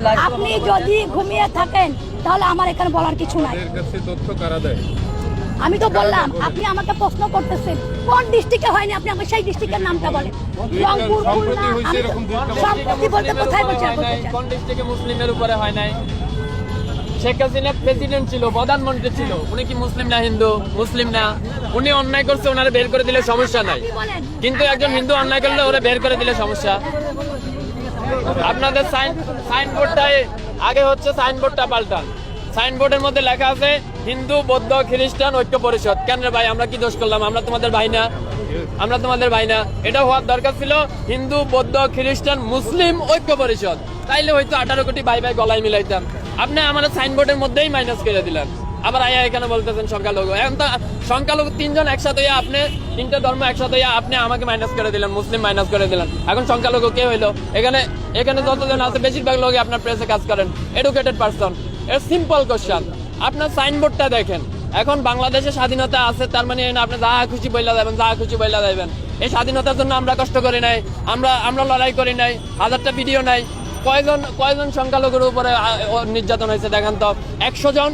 আপনি যদি ঘুমিয়ে থাকেন তাহলে আমার এখানে বলার কিছু নাই। আমি তো বললাম আপনি আমাকে প্রশ্ন করতেছেন। কোন ডিস্ট্রিক্টে হয়নি আপনি আমাকে সেই ডিস্ট্রিক্টের নামটা বলেন? রংপুর সম্প্রতি খুলনা হয়েছে আমি এরকম দুইটা তো- সম্প্রতি বলতে কোথায় বলছেন? কোন ডিস্ট্রিক্টে মুসলিমের উপরে হয় নাই? শেখ হাসিনা প্রেসিডেন্ট ছিল প্রধানমন্ত্রী ছিল। উনি কি মুসলিম না হিন্দু? মুসলিম না। উনি অন্যায় করছে ওনারা বের করে দিলে সমস্যা নাই। কিন্তু একজন হিন্দু অন্যায় করলে ওরা বের করে দিলে সমস্যা। আপনাদের সাইন সাইনবোর্ডটাই আগে হচ্ছে সাইনবোর্ডটা পাল্টান। সাইনবোর্ডের মধ্যে লেখা আছে, হিন্দু, বৌদ্ধ, খ্রিস্টান, ঐক্য পরিষদ। কেন ভাই, আমরা কি দোষ করলাম? আমরা তোমাদের ভাই না। আমরা তোমাদের ভাই না। এটা হওয়ার দরকার ছিল, হিন্দু, বৌদ্ধ, খ্রিস্টান, মুসলিম, ঐক্য পরিষদ। তাইলে হয়তো আঠারো কোটি ভাই ভাই গলায় মিলাইতাম। আপনি আমার সাইনবোর্ডের মধ্যেই মাইনাস করে দিলেন। আবার আয়া এখানে বলতেছেন সংখ্যালঘু। এখন তো সংখ্যালঘু তিনজন একসাথে আপনি তিনটা ধর্ম একসাথে আপনি আমাকে মাইনাস করে দিলেন, মুসলিম মাইনাস করে দিলেন। এখন সংখ্যালঘু কে হইল? এখানে এখানে যতজন আছে, বেশিরভাগ লোকই আপনার প্রেসে কাজ করেন। এডুকেটেড পারসন এর সিম্পল কোশ্চেন আপনার সাইনবোর্ডটা দেখেন। এখন বাংলাদেশে স্বাধীনতা আছে, তার মানে আপনি যা খুশি বইলা যাবেন যা খুশি বইলা যাবেন এই স্বাধীনতার জন্য আমরা কষ্ট করি নাই, আমরা আমরা লড়াই করি নাই, হাজারটা ভিডিও নাই। কয়জন কয়জন সংখ্যালঘুর উপরে নির্যাতন হয়েছে, দেখেন তো। একশো জন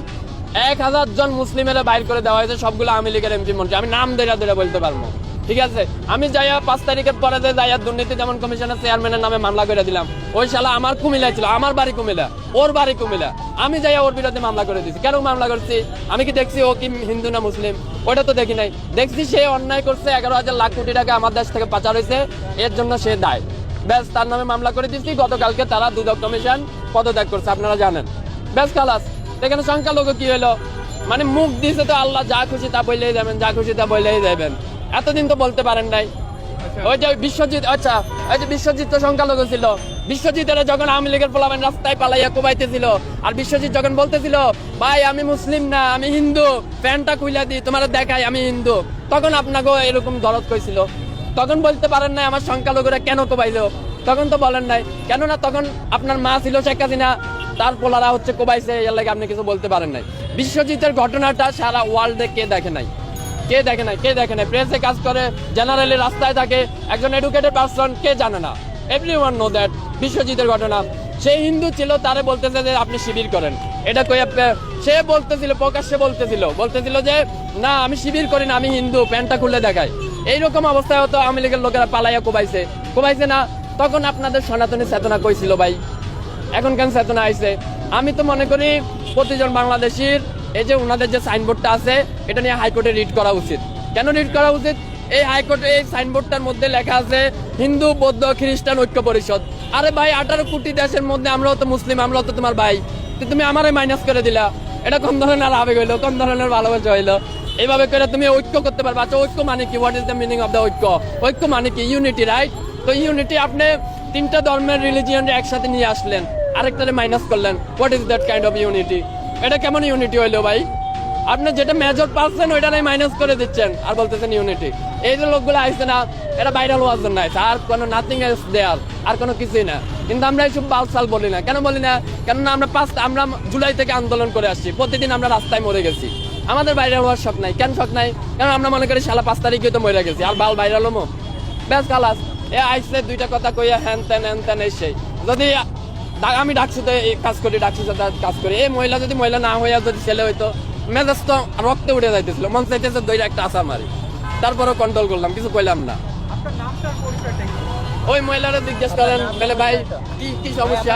এক হাজার জন মুসলিমেরা বাইর করে দেওয়া হয়েছে, সবগুলো আওয়ামী লীগের এমপি মন্ত্রী। আমি নাম ধরে ধরে বলতে পারব। ঠিক আছে? আমি যাইয়া পাঁচ তারিখের পরে যে যাইয়া দুর্নীতি যেমন কমিশনের চেয়ারম্যানের নামে মামলা করে দিলাম, ওই শালা আমার কুমিল্লা ছিল, আমার বাড়ি কুমিল্লা, ওর বাড়ি কুমিল্লা। আমি যাইয়া ওর বিরুদ্ধে মামলা করে দিয়েছি কেন মামলা করছি? আমি কি দেখছি ও কি হিন্দু না মুসলিম? ওটা তো দেখি নাই। দেখছি সে অন্যায় করছে, এগারো হাজার লাখ কোটি টাকা আমার দেশ থেকে পাচার হয়েছে, এর জন্য সে দায়। ব্যাস, তার নামে মামলা করে দিচ্ছি গতকালকে তারা দুদক কমিশন পদত্যাগ করছে, আপনারা জানেন। ব্যাস, খালাস। এখানে সংখ্যালঘু কি হলো? মানে মুখ দিয়েছে তো আল্লাহ যা খুশি তা বললেই যাবেন যা খুশি তা বললেই যাবেন এতদিন তো বলতে পারেন নাই। ওই যে বিশ্বজিৎ আচ্ছা ওই যে বিশ্বজিৎ তো সংখ্যালঘু ছিল। বিশ্বজিতের যখন আওয়ামী লীগের পোলাবেন রাস্তায় পালাইয়া কোবাইতেছিল আর বিশ্বজিৎ যখন বলতেছিল ভাই আমি মুসলিম না আমি হিন্দু প্যান্টটা খুইলা দিই তোমার দেখাই আমি হিন্দু। তখন আপনাকে এরকম দরদ কইছিল। তখন বলতে পারেন নাই আমার সংখ্যালঘুরা কেন কোবাইলো। তখন তো বলেন নাই। কেননা তখন আপনার মা ছিল শেখ হাসিনা তার পোলারা হচ্ছে কোবাইছে এর লাগে আপনি কিছু বলতে পারেন নাই। বিশ্বজিতের ঘটনাটা সারা ওয়ার্ল্ডে কে দেখে নাই? কে দেখে নাই? কে দেখে নাই? প্রেসে কাজ করে, জেনারেলি রাস্তায় থাকে, একজন এডুকেটেড পারসন কে জানে না? এভরি ওয়ান নো দ্যাট বিশ্বজিতের ঘটনা। সে হিন্দু ছিল, তারে বলতেছে যে আপনি শিবির করেন। এটা কই সে বলতেছিল, প্রকাশ্যে বলতেছিল। বলতেছিল যে, না, আমি শিবির করি না, আমি হিন্দু, প্যান্টটা খুলে দেখাই। এইরকম অবস্থায় হতো লীগের লোকেরা পালাইয়া কোবাইছে। কোবাইছে না, তখন আপনাদের সনাতনী চেতনা কইছিল ভাই? এখন কেন চেতনা আইছে? আমি তো মনে করি প্রতিজন বাংলাদেশির এই যে ওনাদের যে সাইনবোর্ডটা আছে, এটা নিয়ে হাইকোর্টে রিড করা উচিত। কেন রিড করা উচিত? এই হাইকোর্টে এই সাইনবোর্ডটার মধ্যে লেখা আছে, হিন্দু, বৌদ্ধ, খ্রিস্টান, ঐক্য পরিষদ। আরে ভাই, আঠারো কোটি দেশের মধ্যে আমরাও তো মুসলিম, আমরাও তো তোমার ভাই। তুমি আমারে মাইনাস করে দিলা। এটা কোন ধরনের আবেগ হইল? কোন ধরনের ভালোবাসা হইল? এইভাবে করে তুমি ঐক্য করতে পারবে। আচ্ছা ঐক্য মানে কি? What is the meaning of the ঐক্য? ঐক্য মানে কি? ইউনিটি রাইট তো ইউনিটি আপনি তিনটা ধর্মের রিলিজিয়ান একসাথে নিয়ে আসলেন, আরেকটারে মাইনাস করলেন। What is that kind of unity এটা কেমন ইউনিটি হইল ভাই? আপনি যেটা মেজর পাচ্ছেন ওইটারে মাইনাস করে দিচ্ছেন। আর বলতেছেন ইউনিটি এই যে লোকগুলো আসছে না এটা ভাইরাল হওয়ার জন্য আর কোনো নাথিং এলস দেয়ার, আর কোনো কিছুই না। কিন্তু আমরা এইসব বালসাল বলি না। কেন বলি না? কেননা আমরা পাঁচ আমরা জুলাই থেকে আন্দোলন করে আসছি। প্রতিদিন আমরা রাস্তায় মরে গেছি। আমাদের ভাইরাল হওয়ার শখ নাই। কেন শখ নাই? কারণ আমরা মনে করি সালা পাঁচ তারিখে তো মরে গেছি। আর বাল ভাইরাল হমো। ব্যাস খালাস। এ আইসলে দুইটা কথা কইয়া হ্যান তেন হ্যান তেন এসে যদি আমি ডাকছি তো এই কাজ করি ডাকছি কাজ করি। এই মহিলা যদি মহিলা না হইয়া যদি ছেলে হইতো মেজাজ তো রক্তে উঠে যাইতেছিল। মন চাইতেছে দুইটা একটা আশা মারি। তারপরে কন্ট্রোল করলাম কিছু কইলাম না। ওই মহিলারা জিজ্ঞেস করেন বলে ভাই কি কি সমস্যা?